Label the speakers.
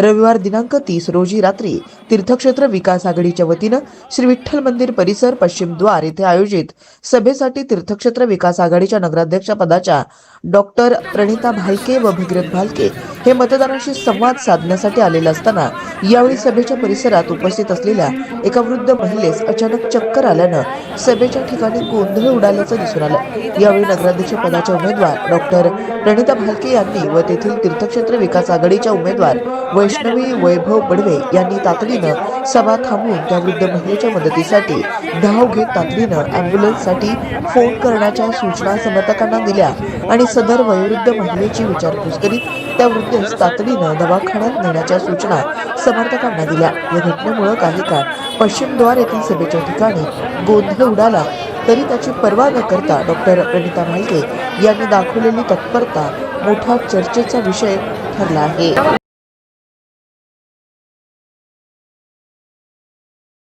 Speaker 1: रविवार दिनांक तीस रोजी रात्री तीर्थक्षेत्र विकास आघाडीच्या वतीनं श्री विठ्ठल मंदिर परिसर पश्चिम द्वार येथे आयोजित सभेसाठी तीर्थक्षेत्र विकास आघाडीच्या नगराध्यक्ष पदाच्या डॉक्टर प्रणिता भालके व भगीरथ भालके हे मतदारांशी संवाद साधण्यासाठी आलेले असताना यावेळी सभेच्या परिसरात उपस्थित असलेल्या एका वृद्ध महिलेस अचानक चक्कर आल्यानं सभेच्या ठिकाणी गोंधळ उडाल्याचं दिसून आलं. यावेळी नगराध्यक्ष पदाच्या उमेदवार डॉक्टर प्रणिता भालके यांनी व तेथील तीर्थक्षेत्र विकास आघाडीच्या उमेदवार वैष्णवी वैभव बडवे यांनी तातडीनं सभा थांबवून त्या वृद्ध महिलेच्या मदतीसाठी धाव घेत तातडीनं अँब्युलन्ससाठी फोन करण्याच्या सूचना समर्थकांना दिल्या आणि सदर वयोवृद्ध महिलेची विचारपूस करीत त्या वृद्धेस तातडीनं दवाखान्यात नेण्याच्या सूचना समर्थकांना दिल्या. या घटनेमुळे काही काळ पश्चिम द्वार येथील सभेच्या ठिकाणी गोंधळ उडाला तरी त्याची पर्वा न करता डॉक्टर प्रणिता भालके यांनी दाखवलेली तत्परता मोठा चर्चेचा विषय ठरला आहे.